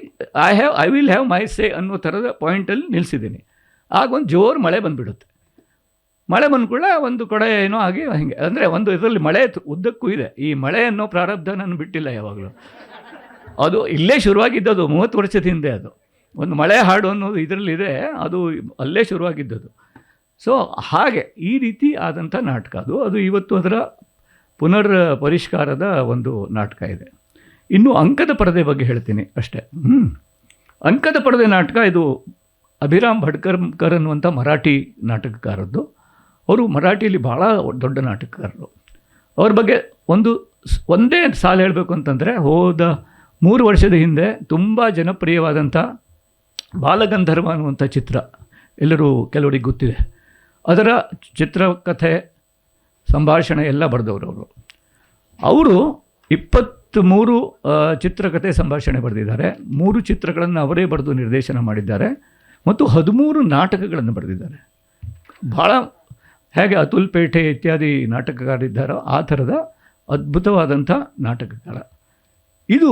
I have I will have my say ಅನ್ನೋ ಥರದ ಪಾಯಿಂಟಲ್ಲಿ ನಿಲ್ಲಿಸಿದ್ದೀನಿ ಆಗ ಒಂದು ಜೋರು ಮಳೆ ಬಂದುಬಿಡುತ್ತೆ. ಮಳೆ ಬಂದ್ಕೂಡಲೇ ಒಂದು ಕಡೆ ಏನೋ ಆಗಿ ಹಿಂಗೆ. ಅಂದರೆ ಒಂದು ಇದರಲ್ಲಿ ಮಳೆ ಉದ್ದಕ್ಕೂ ಇದೆ. ಈ ಮಳೆ ಅನ್ನೋ ಪ್ರಾರಬ್ಧ ನಾನು ಬಿಟ್ಟಿಲ್ಲ ಯಾವಾಗಲೂ. ಅದು ಇಲ್ಲೇ ಶುರುವಾಗಿದ್ದದು, ಮೂವತ್ತು ವರ್ಷದ ಹಿಂದೆ ಅದು. ಒಂದು ಮಳೆ ಹಾಡು ಅನ್ನೋದು ಇದರಲ್ಲಿದೆ, ಅದು ಅಲ್ಲೇ ಶುರುವಾಗಿದ್ದದು. ಸೊ ಹಾಗೆ, ಈ ರೀತಿ ಆದಂಥ ನಾಟಕ. ಅದು ಅದು ಇವತ್ತು ಅದರ ಪುನರ್ ಪರಿಷ್ಕಾರದ ಒಂದು ನಾಟಕ ಇದೆ. ಇನ್ನು ಅಂಕದ ಪರದೆ ಬಗ್ಗೆ ಹೇಳ್ತೀನಿ ಅಷ್ಟೇ. ಹ್ಞೂ ಅಂಕದ ಪರದೆ ನಾಟಕ ಇದು ಅಭಿರಾಮ್ ಭಡ್ಕರ್ಕರ್ ಅನ್ನುವಂಥ ಮರಾಠಿ ನಾಟಕಕಾರದ್ದು. ಅವರು ಮರಾಠಿಯಲ್ಲಿ ಭಾಳ ದೊಡ್ಡ ನಾಟಕಕಾರರು. ಅವ್ರ ಬಗ್ಗೆ ಒಂದು ಒಂದೇ ಸಾಲು ಹೇಳಬೇಕು ಅಂತಂದರೆ ಹೋದ ಮೂರು ವರ್ಷದ ಹಿಂದೆ ತುಂಬ ಜನಪ್ರಿಯವಾದಂಥ ಬಾಲಗಂಧರ್ವ ಅನ್ನುವಂಥ ಚಿತ್ರ ಎಲ್ಲರೂ ಕೆಲವರಿಗೆ ಗೊತ್ತಿದೆ. ಅದರ ಚಿತ್ರಕಥೆ ಸಂಭಾಷಣೆ ಎಲ್ಲ ಬರೆದವರು ಅವರು. ಅವರು ಇಪ್ಪತ್ತ್ಮೂರು ಮೂರು ಚಿತ್ರಕಥೆ ಸಂಭಾಷಣೆ ಬರೆದಿದ್ದಾರೆ. ಮೂರು ಚಿತ್ರಗಳನ್ನು ಅವರೇ ಬರೆದು ನಿರ್ದೇಶನ ಮಾಡಿದ್ದಾರೆ ಮತ್ತು ಹದಿಮೂರು ನಾಟಕಗಳನ್ನು ಬರೆದಿದ್ದಾರೆ. ಭಾಳ ಹೇಗೆ ಅತುಲ್ ಪೇಟೆ ಇತ್ಯಾದಿ ನಾಟಕಗಾರಿದ್ದಾರೋ, ಆ ಥರದ ಅದ್ಭುತವಾದಂಥ ನಾಟಕಕಾರ ಇದು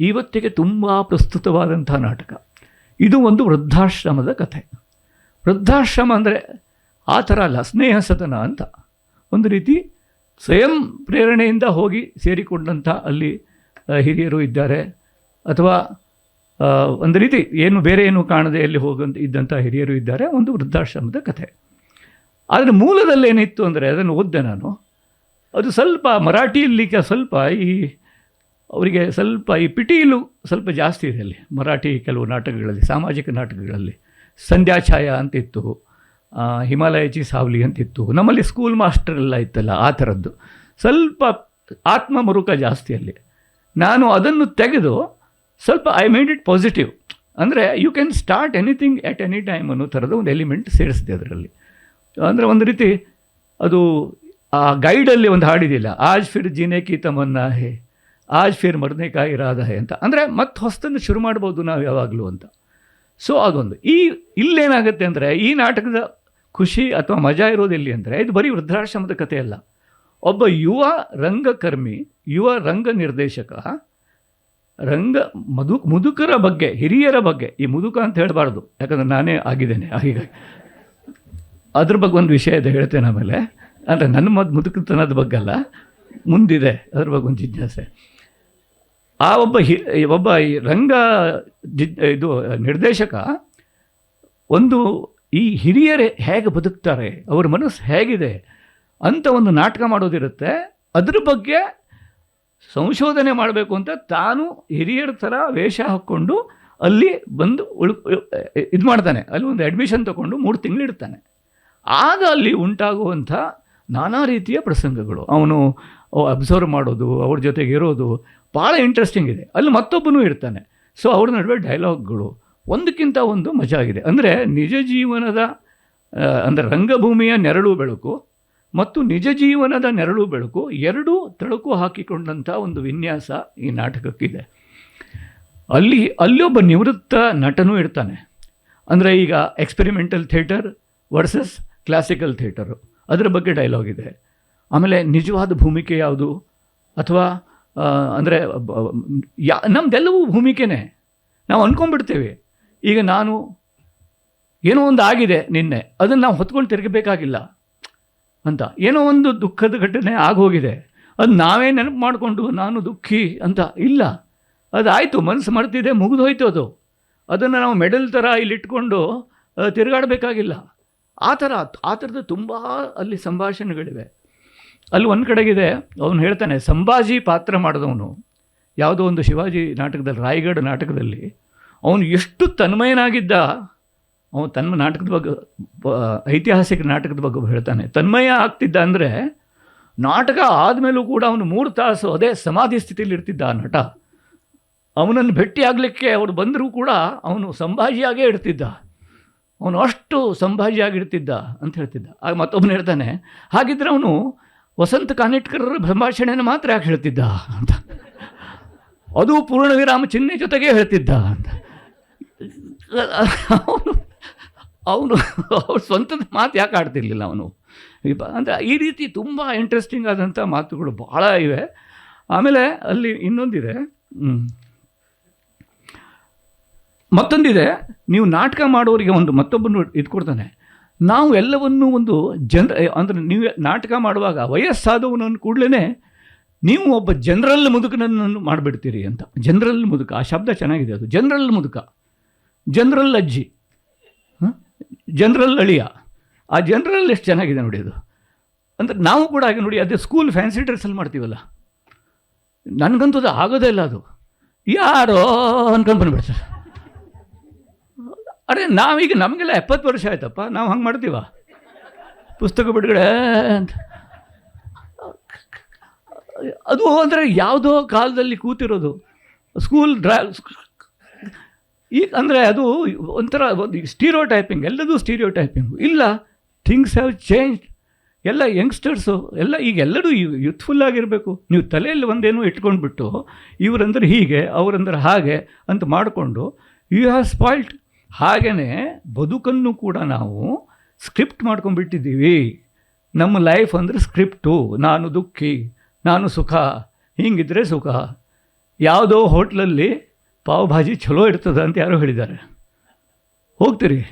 ಇವತ್ತಿಗೆ ತುಂಬ ಪ್ರಸ್ತುತವಾದಂಥ ನಾಟಕ. ಇದು ಒಂದು ವೃದ್ಧಾಶ್ರಮದ ಕಥೆ. ವೃದ್ಧಾಶ್ರಮ ಅಂದರೆ ಆ ಥರ ಅಲ್ಲ ಸ್ನೇಹ ಸದನ ಅಂತ. ಒಂದು ರೀತಿ ಸ್ವಯಂ ಪ್ರೇರಣೆಯಿಂದ ಹೋಗಿ ಸೇರಿಕೊಂಡಂಥ ಅಲ್ಲಿ ಹಿರಿಯರು ಇದ್ದಾರೆ. ಅಥವಾ ಒಂದು ರೀತಿ ಏನು ಬೇರೆ ಏನು ಕಾಣದೆ ಅಲ್ಲಿ ಹೋಗಂತ ಇದ್ದಂಥ ಹಿರಿಯರು ಇದ್ದಾರೆ. ಒಂದು ವೃದ್ಧಾಶ್ರಮದ ಕಥೆ. ಆದರೆ ಮೂಲದಲ್ಲಿ ಏನಿತ್ತು ಅಂದರೆ ಅದನ್ನು ಓದ್ದೆ ನಾನು. ಅದು ಸ್ವಲ್ಪ ಮರಾಠಿಯಲ್ಲಿ ಸ್ವಲ್ಪ ಈ ಅವರಿಗೆ ಸ್ವಲ್ಪ ಈ ಪಿಟೀಲು ಸ್ವಲ್ಪ ಜಾಸ್ತಿ ಇದೆ ಅಲ್ಲಿ ಮರಾಠಿ ಕೆಲವು ನಾಟಕಗಳಲ್ಲಿ ಸಾಮಾಜಿಕ ನಾಟಕಗಳಲ್ಲಿ. ಸಂಧ್ಯಾಛಾಯ ಅಂತಿತ್ತು ಆ, ಹಿಮಾಲಯಚಿ ಸಾವ್ಲಿ ಅಂತಿತ್ತು. ನಮ್ಮಲ್ಲಿ ಸ್ಕೂಲ್ ಮಾಸ್ಟರ್ ಎಲ್ಲ ಇತ್ತಲ್ಲ, ಆ ಥರದ್ದು. ಸ್ವಲ್ಪ ಆತ್ಮ ಮುರುಕ ಜಾಸ್ತಿ ಅಲ್ಲಿ. ನಾನು ಅದನ್ನು ತೆಗೆದು ಸ್ವಲ್ಪ ಐ ಮೇಡ್ ಇಟ್ ಪಾಸಿಟಿವ್ ಅಂದರೆ you can start anything at any time ಅನ್ನೋ ಥರದ ಒಂದು ಎಲಿಮೆಂಟ್ ಸೇರಿಸಿದೆ ಅದರಲ್ಲಿ. ಅಂದರೆ, ಒಂದು ರೀತಿ ಅದು, ಆ ಗೈಡಲ್ಲಿ ಒಂದು ಹಾಡಿದಿಲ್ಲ ಆಜ್ ಫಿರ್ ಜೀನೆ ಕಿ ತಮನ್ನ ಹೇ, ಆಜ್ ಫಿರ್ ಮರನೇಕಾಯಿ ರಾಧ ಹೇ ಅಂತ. ಅಂದರೆ, ಮತ್ತೆ ಹೊಸದನ್ನು ಶುರು ಮಾಡ್ಬೋದು ನಾವು ಯಾವಾಗಲೂ ಅಂತ. ಸೊ ಅದೊಂದು. ಈ ಇಲ್ಲೇನಾಗುತ್ತೆ ಅಂದರೆ ಈ ನಾಟಕದ ಖುಷಿ ಅಥವಾ ಮಜಾ ಇರೋದು ಎಲ್ಲಿ ಅಂದರೆ ಇದು ಬರೀ ವೃದ್ಧಾಶ್ರಮದ ಕಥೆ ಅಲ್ಲ. ಒಬ್ಬ ಯುವ ರಂಗಕರ್ಮಿ, ಯುವ ರಂಗ ನಿರ್ದೇಶಕ, ರಂಗ ಮಧು, ಮುದುಕರ ಬಗ್ಗೆ, ಹಿರಿಯರ ಬಗ್ಗೆ, ಈ ಮುದುಕ ಅಂತ ಹೇಳಬಾರ್ದು, ಯಾಕಂದರೆ ನಾನೇ ಆಗಿದ್ದೇನೆ ಹೀಗಾಗಿ ಅದ್ರ ಬಗ್ಗೆ ಒಂದು ವಿಷಯ ಇದೆ ಹೇಳ್ತೇನೆ ಆಮೇಲೆ. ಅಂದರೆ ನನ್ನ ಮದ್, ಮುದುಕತನದ ಬಗ್ಗೆ ಅಲ್ಲ, ಮುಂದಿದೆ, ಅದ್ರ ಬಗ್ಗೆ ಒಂದು ಜಿಜ್ಞಾಸೆ. ಆ ಒಬ್ಬ ಹಿ ಒಬ್ಬ ಈ ರಂಗ ಇದು ನಿರ್ದೇಶಕ ಒಂದು ಈ ಹಿರಿಯರೇ ಹೇಗೆ ಬದುಕ್ತಾರೆ, ಅವ್ರ ಮನಸ್ಸು ಹೇಗಿದೆ ಅಂತ ಒಂದು ನಾಟಕ ಮಾಡೋದಿರುತ್ತೆ. ಅದ್ರ ಬಗ್ಗೆ ಸಂಶೋಧನೆ ಮಾಡಬೇಕು ಅಂತ ತಾನು ಹಿರಿಯರ ಥರ ವೇಷ ಹಾಕ್ಕೊಂಡು ಅಲ್ಲಿ ಬಂದು ಉಳ್, ಇದು ಮಾಡ್ತಾನೆ. ಅಲ್ಲಿ ಒಂದು ಅಡ್ಮಿಷನ್ ತಗೊಂಡು ಮೂರು ತಿಂಗಳಿಡ್ತಾನೆ ಆಗ ಅಲ್ಲಿ ಉಂಟಾಗುವಂಥ ನಾನಾ ರೀತಿಯ ಪ್ರಸಂಗಗಳು. ಅವನು ಅಬ್ಸರ್ವ್ ಮಾಡೋದು, ಅವ್ರ ಜೊತೆಗೆ ಇರೋದು ಭಾಳ ಇಂಟ್ರೆಸ್ಟಿಂಗ್ ಇದೆ. ಅಲ್ಲಿ ಮತ್ತೊಬ್ಬನೂ ಇರ್ತಾನೆ. ಸೊ ಅವ್ರ ನಡುವೆ ಡೈಲಾಗ್ಗಳು ಒಂದಕ್ಕಿಂತ ಒಂದು ಮಜಾ ಆಗಿದೆ. ಅಂದರೆ ನಿಜ ಜೀವನದ ಅಂದರೆ ರಂಗಭೂಮಿಯ ನೆರಳು ಬೆಳಕು ಮತ್ತು ನಿಜ ಜೀವನದ ನೆರಳು ಬೆಳಕು ಎರಡೂ ತಳುಕು ಹಾಕಿಕೊಂಡಂಥ ಒಂದು ವಿನ್ಯಾಸ ಈ ನಾಟಕಕ್ಕಿದೆ. ಅಲ್ಲಿ, ಅಲ್ಲೊಬ್ಬ ನಿವೃತ್ತ ನಟನೂ ಇರ್ತಾನೆ. ಅಂದರೆ ಈಗ experimental theatre versus classical theatre ಅದರ ಬಗ್ಗೆ ಡೈಲಾಗ್ ಇದೆ. ಆಮೇಲೆ ನಿಜವಾದ ಭೂಮಿಕೆ ಯಾವುದು? ಅಥವಾ ಅಂದರೆ ಯಾ ನಮ್ಮದೆಲ್ಲವೂ ಭೂಮಿಕೆನೇ. ನಾವು ಅಂದ್ಕೊಂಡ್ಬಿಡ್ತೇವೆ ಈಗ ನಾನು ಏನೋ ಒಂದು ಆಗಿದೆ ನಿನ್ನೆ, ಅದನ್ನು ನಾವು ಹೊತ್ಕೊಂಡು ತಿರುಗಬೇಕಾಗಿಲ್ಲ ಅಂತ. ಏನೋ ಒಂದು ದುಃಖದ ಘಟನೆ ಆಗೋಗಿದೆ. ಅದು ನಾವೇ ನೆನಪು ಮಾಡಿಕೊಂಡು ನಾನು ದುಃಖಿ ಅಂತ ಇಲ್ಲ. ಅದು ಆಯಿತು ಮನಸ್ಸು ಮರ್ತಿದೆ ಮುಗಿದೋಯ್ತು ಅದು. ಅದನ್ನು ನಾವು ಮೆಡಲ್ ಥರ ಇಲ್ಲಿಟ್ಕೊಂಡು ತಿರುಗಾಡಬೇಕಾಗಿಲ್ಲ. ಆ ಥರ ಆ ಥರದ ತುಂಬ ಅಲ್ಲಿ ಸಂಭಾಷಣೆಗಳಿವೆ. ಅಲ್ಲಿ ಒಂದು ಕಡೆಗಿದೆ, ಅವನು ಹೇಳ್ತಾನೆ, ಸಂಭಾಜಿ ಪಾತ್ರ ಮಾಡಿದವನು. ಯಾವುದೋ ಒಂದು ಶಿವಾಜಿ ನಾಟಕದಲ್ಲಿ, ರಾಯಗಢ ನಾಟಕದಲ್ಲಿ, ಅವನು ಎಷ್ಟು ತನ್ಮಯನಾಗಿದ್ದ, ಅವನು ತನ್ಮ ನಾಟಕದ ಬಗ್ಗೆ ಐತಿಹಾಸಿಕ ನಾಟಕದ ಬಗ್ಗೆ ಹೇಳ್ತಾನೆ. ತನ್ಮಯ ಆಗ್ತಿದ್ದ ಅಂದರೆ, ನಾಟಕ ಆದಮೇಲೂ ಕೂಡ ಅವನು ಮೂರು ತಾಸು ಅದೇ ಸಮಾಧಿ ಸ್ಥಿತಿಯಲ್ಲಿ ಇರ್ತಿದ್ದ ಆ ನಟ. ಅವನನ್ನು ಭೇಟಿಯಾಗಲಿಕ್ಕೆ ಅವರು ಬಂದರೂ ಕೂಡ ಅವನು ಸಂಭಾಜಿಯಾಗೇ ಇರ್ತಿದ್ದ. ಅವನು ಅಷ್ಟು ಸಂಭಾಜಿಯಾಗಿರ್ತಿದ್ದ ಅಂತ ಹೇಳ್ತಿದ್ದ. ಆಗ ಮತ್ತೊಬ್ಬನು ಹೇಳ್ತಾನೆ ಹಾಗಿದ್ದರೆ ಅವನು ವಸಂತ ಕಾನಿಟ್ಕರರ ಸಂಭಾಷಣೆಯನ್ನು ಮಾತ್ರ ಯಾಕೆ ಹೇಳ್ತಿದ್ದ ಅಂತ. ಅದು ಪೂರ್ಣ ವಿರಾಮ ಚಿಹ್ನೆ ಜೊತೆಗೆ ಹೇಳ್ತಿದ್ದ ಅಂತ. ಅವನು ಅವನು, ಅವ್ರ ಸ್ವಂತದ ಮಾತು ಯಾಕೆ ಆಡ್ತಿರ್ಲಿಲ್ಲ ಅವನು? ಅಂದರೆ ಈ ರೀತಿ ತುಂಬ ಇಂಟ್ರೆಸ್ಟಿಂಗ್ ಆದಂಥ ಮಾತುಗಳು ಭಾಳ ಇವೆ. ಆಮೇಲೆ ಅಲ್ಲಿ ಇನ್ನೊಂದಿದೆ ಮತ್ತೊಂದಿದೆ, ನೀವು ನಾಟಕ ಮಾಡೋರಿಗೆ ಒಂದು ಮತ್ತೊಬ್ಬನು ಇದು ಕೊಡ್ತಾನೆ ನಾವು ಎಲ್ಲವನ್ನೂ ಒಂದು ಜನ ಅಂದರೆ ನೀವು ನಾಟಕ ಮಾಡುವಾಗ ವಯಸ್ಸಾದವನನ್ನು ಕೂಡಲೇ ನೀವು ಒಬ್ಬ ಜನರಲ್ ಮುದುಕನನ್ನು ಮಾಡಿಬಿಡ್ತೀರಿ ಅಂತ. ಜನರಲ್ ಮುದುಕ, ಆ ಶಬ್ದ ಚೆನ್ನಾಗಿದೆ ಅದು. ಜನರಲ್ ಮುದುಕ, ಜನರಲ್ ಅಜ್ಜಿ ಜನರಲ್ ಅಳಿಯ. ಆ ಜನರಲ್ ಎಷ್ಟು ಚೆನ್ನಾಗಿದೆ ನೋಡಿ ಅದು. ಅಂದರೆ ನಾವು ಕೂಡ ಹಾಗೆ ನೋಡಿ, ಅದೇ ಸ್ಕೂಲ್ ಫ್ಯಾನ್ಸಿ ಡ್ರೆಸ್ಸಲ್ಲಿ ಮಾಡ್ತೀವಲ್ಲ. ನನಗಂತೂ ಅದು ಆಗೋದೇ ಇಲ್ಲ ಅದು. ಯಾರೋ ಅನ್ಕೊಂಡು ಬಂದ್ಬಿಡ್ತಾರೆ. ಅರೆ, ನಾವೀಗ ನಮಗೆಲ್ಲ ಎಪ್ಪತ್ತು ವರ್ಷ ಆಯ್ತಪ್ಪ, ನಾವು ಹಂಗೆ ಮಾಡ್ತೀವ? ಪುಸ್ತಕ ಬಿಡುಗಡೆ, ಅಂತ. ಅದು ಅಂದರೆ ಯಾವುದೋ ಕಾಲದಲ್ಲಿ ಕೂತಿರೋದು. ಸ್ಕೂಲ್ ಡ್ರಾ ಈಗ ಅಂದರೆ ಅದು ಒಂಥರ ಒಂದು ಸ್ಟೀರಿಯೋ ಟೈಪಿಂಗ್ ಎಲ್ಲದೂ ಸ್ಟೀರಿಯೋ ಟೈಪಿಂಗ್ ಇಲ್ಲ ಥಿಂಗ್ಸ್ ಹ್ಯಾವ್ ಚೇಂಜ್ ಎಲ್ಲ ಯಂಗ್ಸ್ಟರ್ಸು ಎಲ್ಲ ಈಗ ಎಲ್ಲರೂ ಯೂತ್ಫುಲ್ ಆಗಿರಬೇಕು. ನೀವು ತಲೆಯಲ್ಲಿ ಒಂದೇನೋ ಇಟ್ಕೊಂಡ್ಬಿಟ್ಟು, ಇವರಂದ್ರೆ ಹೀಗೆ, ಅವರಂದ್ರೆ ಹಾಗೆ ಅಂತ ಮಾಡಿಕೊಂಡು ಯು ಹ್ಯಾವ್ ಸ್ಪಾಯ್ಲ್ಡ್ ಹಾಗೆಯೇ ಬದುಕನ್ನು ಕೂಡ ನಾವು ಸ್ಕ್ರಿಪ್ಟ್ ಮಾಡ್ಕೊಂಡ್ಬಿಟ್ಟಿದ್ದೀವಿ. ನಮ್ಮ ಲೈಫ್ ಅಂದರೆ ಸ್ಕ್ರಿಪ್ಟು. ನಾನು ದುಃಖಿ, ನಾನು ಸುಖ, ಹಿಂಗಿದ್ರೆ ಸುಖ. ಯಾವುದೋ ಹೋಟ್ಲಲ್ಲಿ ಪಾವ್ ಭಾಜಿ ಚಲೋ ಇರ್ತದೆ ಅಂತ ಯಾರೋ ಹೇಳಿದ್ದಾರೆ. ಹೋಗ್ತೀರಿ.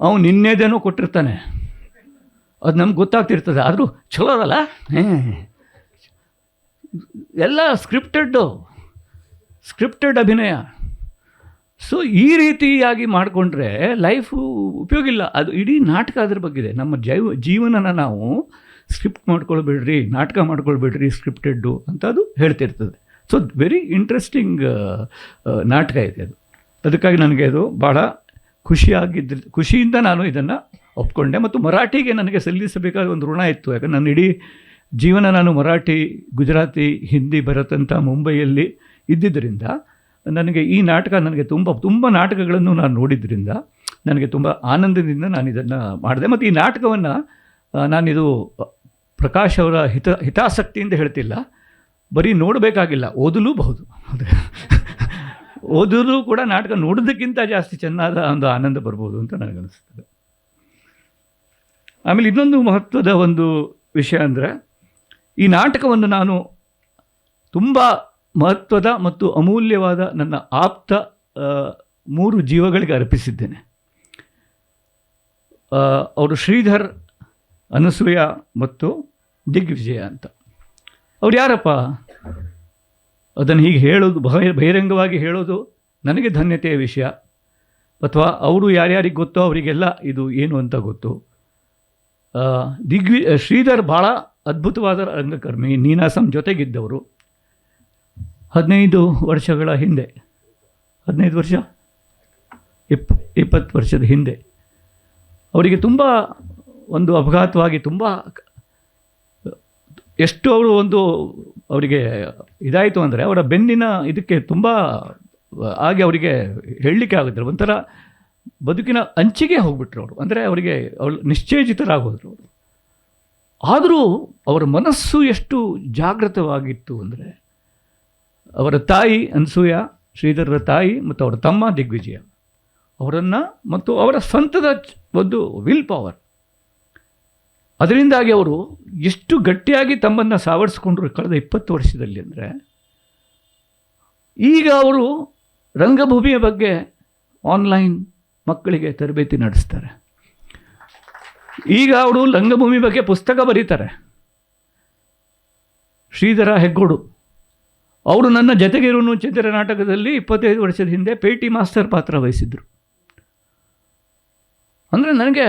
ಅವನು ನಿನ್ನೆದೇನೋ ಕೊಟ್ಟಿರ್ತಾನೆ. ಅದು ನಮ್ಗೆ ಗೊತ್ತಾಗ್ತಿರ್ತದೆ. ಆದರೂ ಚಲೋ ಅದಲ್ಲ? ಎಲ್ಲ ಸ್ಕ್ರಿಪ್ಟೆಡ್ಡು. ಸ್ಕ್ರಿಪ್ಟೆಡ್ ಅಭಿನಯ. ಸೊ ಈ ರೀತಿಯಾಗಿ ಮಾಡಿಕೊಂಡ್ರೆ ಲೈಫು ಉಪಯೋಗ ಇಲ್ಲ. ಅದು ಇಡೀ ನಾಟಕ ಅದ್ರ ಬಗ್ಗಿದೆ. ನಮ್ಮ ಜೈವ, ಜೀವನನ ನಾವು ಸ್ಕ್ರಿಪ್ಟ್ ಮಾಡ್ಕೊಳ್ಬೇಡ್ರಿ, ನಾಟಕ ಮಾಡ್ಕೊಳ್ಬೇಡ್ರಿ ಸ್ಕ್ರಿಪ್ಟೆಡ್ಡು ಅಂತ ಅದು ಹೇಳ್ತಿರ್ತದೆ ಸೊ ವೆರಿ ಇಂಟ್ರೆಸ್ಟಿಂಗ್ ನಾಟಕ ಇದೆ ಅದು. ಅದಕ್ಕಾಗಿ ನನಗೆ ಅದು ಭಾಳ ಖುಷಿಯಾಗಿದ್ದ, ಖುಷಿಯಿಂದ ನಾನು ಇದನ್ನು ಒಪ್ಕೊಂಡೆ ಮತ್ತು ಮರಾಠಿಗೆ ನನಗೆ ಸಲ್ಲಿಸಬೇಕಾದ ಒಂದು ಋಣ ಇತ್ತು. ಯಾಕಂದರೆ ನಾನು ಇಡೀ ಜೀವನ ನಾನು ಮರಾಠಿ, ಗುಜರಾತಿ, ಹಿಂದಿ ಬರತಂಥ ಮುಂಬೈಯಲ್ಲಿ ಇದ್ದಿದ್ದರಿಂದ ನನಗೆ ಈ ನಾಟಕ ನನಗೆ ತುಂಬ ತುಂಬ ನಾಟಕಗಳನ್ನು ನಾನು ನೋಡಿದ್ರಿಂದ ನನಗೆ ತುಂಬ ಆನಂದದಿಂದ ನಾನು ಇದನ್ನು ಮಾಡಿದೆ. ಮತ್ತು ಈ ನಾಟಕವನ್ನು ನಾನಿದು ಪ್ರಕಾಶ್ ಅವರ ಹಿತ, ಹಿತಾಸಕ್ತಿಯಿಂದ ಹೇಳ್ತಿಲ್ಲ. ಬರೀ ನೋಡಬೇಕಾಗಿಲ್ಲ, ಓದಲೂಬಹುದು. ಓದಲು ಕೂಡ ನಾಟಕ ನೋಡೋದಕ್ಕಿಂತ ಜಾಸ್ತಿ ಚೆನ್ನಾದ ಒಂದು ಆನಂದ ಬರ್ಬೋದು ಅಂತ ನನಗನ್ನಿಸ್ತದೆ. ಆಮೇಲೆ ಇನ್ನೊಂದು ಮಹತ್ವದ ಒಂದು ವಿಷಯ ಅಂದರೆ, ಈ ನಾಟಕವನ್ನು ನಾನು ತುಂಬ ಮಹತ್ವದ ಮತ್ತು ಅಮೂಲ್ಯವಾದ ನನ್ನ ಆಪ್ತ ಮೂರು ಜೀವಗಳಿಗೆ ಅರ್ಪಿಸಿದ್ದೇನೆ. ಅವರು ಶ್ರೀಧರ್, ಅನಸೂಯ ಮತ್ತು ದಿಗ್ವಿಜಯ ಅಂತ. ಅವ್ರು ಯಾರಪ್ಪ? ಅದನ್ನು ಹೀಗೆ ಹೇಳೋದು, ಬಹ, ಬಹಿರಂಗವಾಗಿ ಹೇಳೋದು ನನಗೆ ಧನ್ಯತೆಯ ವಿಷಯ. ಅಥವಾ ಅವರು ಯಾರ್ಯಾರಿಗೆ ಗೊತ್ತೋ ಅವರಿಗೆಲ್ಲ ಇದು ಏನು ಅಂತ ಗೊತ್ತು. ದಿಗ್ವಿ, ಶ್ರೀಧರ್ ಭಾಳ ಅದ್ಭುತವಾದ ರಂಗಕರ್ಮಿ, ನೀನಾಸಂ ಜೊತೆಗಿದ್ದವರು. ಹದಿನೈದು ವರ್ಷಗಳ ಹಿಂದೆ, ಹದಿನೈದು ವರ್ಷ? ಇಪ್, ಇಪ್ಪತ್ತು ವರ್ಷದ ಹಿಂದೆ. ಅವರಿಗೆ ತುಂಬ ಒಂದು ಅಪಘಾತವಾಗಿ ತುಂಬ ಎಷ್ಟು ಅವರು ಒಂದು ಅವರಿಗೆ ಇದಾಯಿತು ಅಂದರೆ ಅವರ ಬೆನ್ನಿನ ಇದಕ್ಕೆ ತುಂಬ ಆಗಿ ಅವರಿಗೆ ಹೇಳಲಿಕ್ಕೆ ಆಗುತ್ತಿಲ್ಲ ಒಂಥರ ಬದುಕಿನ ಅಂಚಿಗೆ ಹೋಗ್ಬಿಟ್ರು ಅವರು. ಅಂದರೆ ಅವರಿಗೆ ಅವ್ರು ನಿಶ್ಚೇಜಿತರಾಗೋದ್ರು ಅವರು. ಆದರೂ ಅವರ ಮನಸ್ಸು ಎಷ್ಟು ಜಾಗೃತವಾಗಿತ್ತು ಅಂದರೆ ಅವರ ತಾಯಿ ಅನ್ಸೂಯ, ಶ್ರೀಧರರ ತಾಯಿ ಮತ್ತು ಅವರ ತಮ್ಮ ದಿಗ್ವಿಜಯ. ಅವರನ್ನು ಮತ್ತು ಅವರ ಸ್ವಂತದ ಒಂದು ವಿಲ್ ಪವರ್. ಅದರಿಂದಾಗಿ ಅವರು ಎಷ್ಟು ಗಟ್ಟಿಯಾಗಿ ತಮ್ಮನ್ನು ಸಾವರಿಸ್ಕೊಂಡ್ರು ಕಳೆದ ಇಪ್ಪತ್ತು ವರ್ಷದಲ್ಲಿ ಅಂದರೆ, ಈಗ ಅವರು ರಂಗಭೂಮಿಯ ಬಗ್ಗೆ ಆನ್ಲೈನ್ ಮಕ್ಕಳಿಗೆ ತರಬೇತಿ ನಡೆಸ್ತಾರೆ. ಈಗ ಅವರು ರಂಗಭೂಮಿ ಬಗ್ಗೆ ಪುಸ್ತಕ ಬರೀತಾರೆ. ಶ್ರೀಧರ ಹೆಗ್ಗೋಡು. ಅವರು ನನ್ನ ಜತೆಗಿರುನು ಚಿತ್ರ ನಾಟಕದಲ್ಲಿ ಇಪ್ಪತ್ತೈದು ವರ್ಷದ ಹಿಂದೆ ಪೇಟಿ ಮಾಸ್ಟರ್ ಪಾತ್ರ ವಹಿಸಿದ್ರು. ಅಂದರೆ ನನಗೆ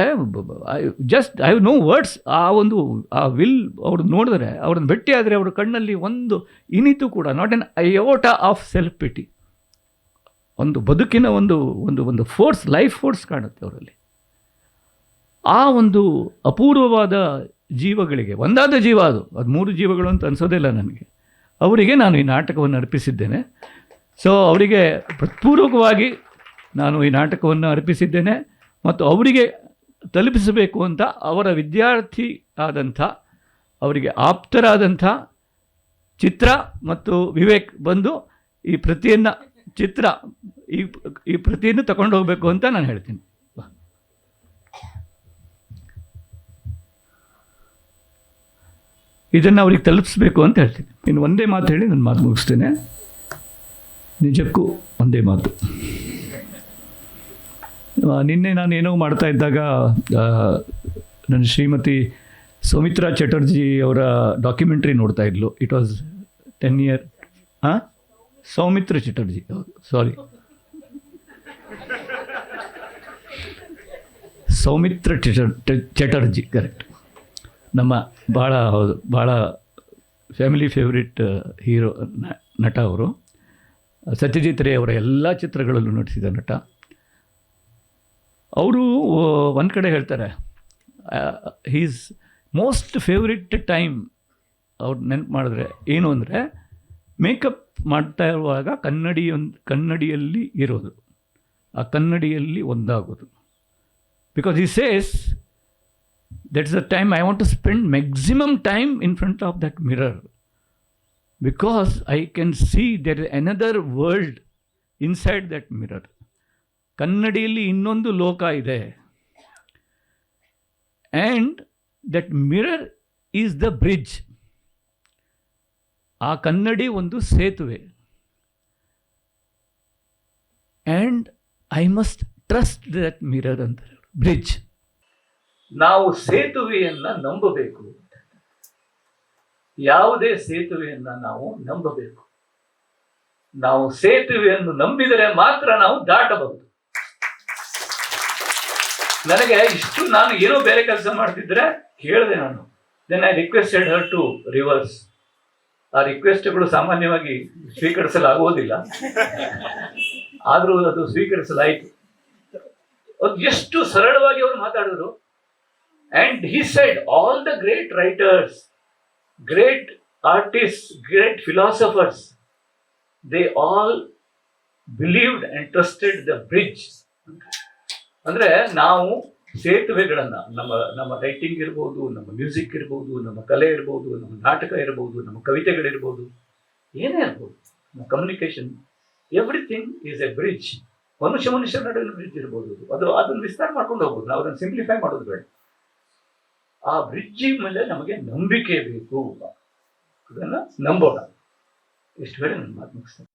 ಜಸ್ಟ್, ಐ ನೋ ವರ್ಡ್ಸ್. ಆ ಒಂದು, ಆ ವಿಲ್ ಅವ್ರನ್ನ ನೋಡಿದ್ರೆ, ಅವ್ರನ್ನ ಭೇಟಿ ಆದರೆ ಅವ್ರ ಕಣ್ಣಲ್ಲಿ ಒಂದು ಇನಿತು ಕೂಡ not an iota of self pity ಒಂದು ಬದುಕಿನ ಒಂದು ಒಂದು ಒಂದು ಫೋರ್ಸ್ ಲೈಫ್ ಫೋರ್ಸ್ ಕಾಣುತ್ತೆ ಅವರಲ್ಲಿ. ಆ ಒಂದು ಅಪೂರ್ವವಾದ ಜೀವಗಳಿಗೆ, ಒಂದಾದ ಜೀವ ಅದು ಅದು ಮೂರು ಜೀವಗಳು ಅಂತ ಅನಿಸೋದಿಲ್ಲ ನನಗೆ. ಅವರಿಗೆ ನಾನು ಈ ನಾಟಕವನ್ನು ಅರ್ಪಿಸಿದ್ದೇನೆ. ಸೊ ಅವರಿಗೆ ಹೃತ್ಪೂರ್ವಕವಾಗಿ ನಾನು ಈ ನಾಟಕವನ್ನು ಅರ್ಪಿಸಿದ್ದೇನೆ ಮತ್ತು ಅವರಿಗೆ ತಲುಪಿಸಬೇಕು ಅಂತ ಅವರ ವಿದ್ಯಾರ್ಥಿ ಆದಂಥ, ಅವರಿಗೆ ಆಪ್ತರಾದಂಥ ಚಿತ್ರ ಮತ್ತು ವಿವೇಕ್ ಬಂದು ಈ ಪ್ರತಿಯನ್ನು ಚಿತ್ರ ಈ ಈ ಪ್ರತಿಯನ್ನು ತಗೊಂಡು ಹೋಗಬೇಕು ಅಂತ ನಾನು ಹೇಳ್ತೀನಿ. ಇದನ್ನು ಅವ್ರಿಗೆ ತಲುಪಿಸ್ಬೇಕು ಅಂತ ಹೇಳ್ತೀನಿ. ಇನ್ನು ಒಂದೇ ಮಾತು ಹೇಳಿ ನನ್ನ ಮಾತು ಮುಗಿಸ್ತೇನೆ. ನಿಜಕ್ಕೂ ಒಂದೇ ಮಾತು. ನಿನ್ನೆ ನಾನು ಏನೋ ಮಾಡ್ತಾ ಇದ್ದಾಗ ನನ್ನ ಶ್ರೀಮತಿ ಸೌಮಿತ್ರಾ ಚಟರ್ಜಿ ಅವರ ಡಾಕ್ಯುಮೆಂಟ್ರಿ ನೋಡ್ತಾ ಇದ್ಲು. ಇಟ್ ವಾಸ್ ಟೆನ್ ಇಯರ್ ಹಾಂ ಸೌಮಿತ್ರ ಚಟರ್ಜಿ ಸಾರಿ ಸೌಮಿತ್ರ ಚಟರ್, ಚಟರ್ಜಿ ಕರೆಕ್ಟ್ ನಮ್ಮ ಭಾಳ ಹೌದು ಭಾಳ ಫ್ಯಾಮಿಲಿ ಫೇವ್ರೆಟ್ ಹೀರೋ ನಟ ಅವರು. ಸತ್ಯಜಿತ್ ರೇ ಅವರ ಎಲ್ಲ ಚಿತ್ರಗಳಲ್ಲೂ ನಟಿಸಿದ ನಟ. ಅವರು ಒಂದು ಕಡೆ ಹೇಳ್ತಾರೆ ಹೀಸ್ ಮೋಸ್ಟ್ ಫೇವ್ರೆಟ್ ಟೈಮ್ ಅವ್ರು ನೆನಪು ಮಾಡಿದ್ರೆ ಏನು ಅಂದರೆ ಮೇಕಪ್ ಮಾಡ್ತಾ ಇರುವಾಗ ಕನ್ನಡಿಯೊಂದು, ಕನ್ನಡಿಯಲ್ಲಿ ಇರೋದು. ಆ ಕನ್ನಡಿಯಲ್ಲಿ ಒಂದಾಗೋದು. Because he says that's the time I want to spend maximum time in front of that mirror because I can see there another world inside that mirror ಕನ್ನಡಿಯಲ್ಲಿ ಇನ್ನೊಂದು ಲೋಕ ಇದೆ and that mirror is the bridge ಆ ಕನ್ನಡಿ ಒಂದು ಸೇತುವೆ. And I must trust that mirror ಅಂತ ಬ್ರಿಡ್ಜ್ ನಾವು ಸೇತುವೆಯನ್ನ ನಂಬಬೇಕು. ಯಾವುದೇ ಸೇತುವೆಯನ್ನ ನಾವು ನಂಬಬೇಕು. ನಾವು ಸೇತುವೆಯನ್ನು ನಂಬಿದರೆ ಮಾತ್ರ ನಾವು ದಾಟಬಹುದು. ನನಗೆ ಇಷ್ಟು ನಾನು ಏನೋ ಬೇರೆ ಕೆಲಸ ಮಾಡ್ತಿದ್ರೆ ಕೇಳಿದೆ ನಾನು. Then I requested her to reverse ಆ ರಿಕ್ವೆಸ್ಟ್ಗಳು ಸಾಮಾನ್ಯವಾಗಿ ಸ್ವೀಕರಿಸಲಾಗುವುದಿಲ್ಲ. ಆದರೂ ಅದು ಸ್ವೀಕರಿಸಲಾಯಿತು. ಅದು ಎಷ್ಟು ಸರಳವಾಗಿ ಅವರು ಮಾತಾಡಿದ್ರು. And he said, all the great writers great artist great philosophers, they all believed and trusted the bridge ಅಂದ್ರೆ ನಾವು ಸೇತುವೆಗಳನ್ನ ನಮ್ಮ ನಮ್ಮ ರೈಟಿಂಗ್ ಇರ್ಬೋದು ನಮ್ಮ ಮ್ಯೂಸಿಕ್ ಇರ್ಬೋದು ನಮ್ಮ ಕಲೆ ಇರ್ಬೋದು ನಮ್ಮ ನಾಟಕ ಇರ್ಬೋದು ನಮ್ಮ ಕವಿತೆಗಳಿರ್ಬೋದು ಏನೇ ಇರ್ಬೋದು ನಮ್ಮ communication everything is a bridge ಮನುಷ್ಯ ಮನುಷ್ಯರ ನಡುವಿನ ಬ್ರಿಡ್ಜ್ ಇರ್ಬೋದು. ಅದು ಅದನ್ನು ವಿಸ್ತಾರ ಮಾಡ್ಕೊಂಡು ಹೋಗ್ಬೋದು. ನಾವು ಅದನ್ನು ಸಿಂಪ್ಲಿಫೈ ಮಾಡೋದು ಬೇಡ. ಆ ಬ್ರಿಡ್ಜ್ ಮೇಲೆ ನಮಗೆ ನಂಬಿಕೆ ಬೇಕು ಅದನ್ನು ನಂಬೋಣ. ಇಷ್ಟು ಬೇರೆ ನನ್ನ ಮಾತು ಮುಗಿಸ್ತೇನೆ.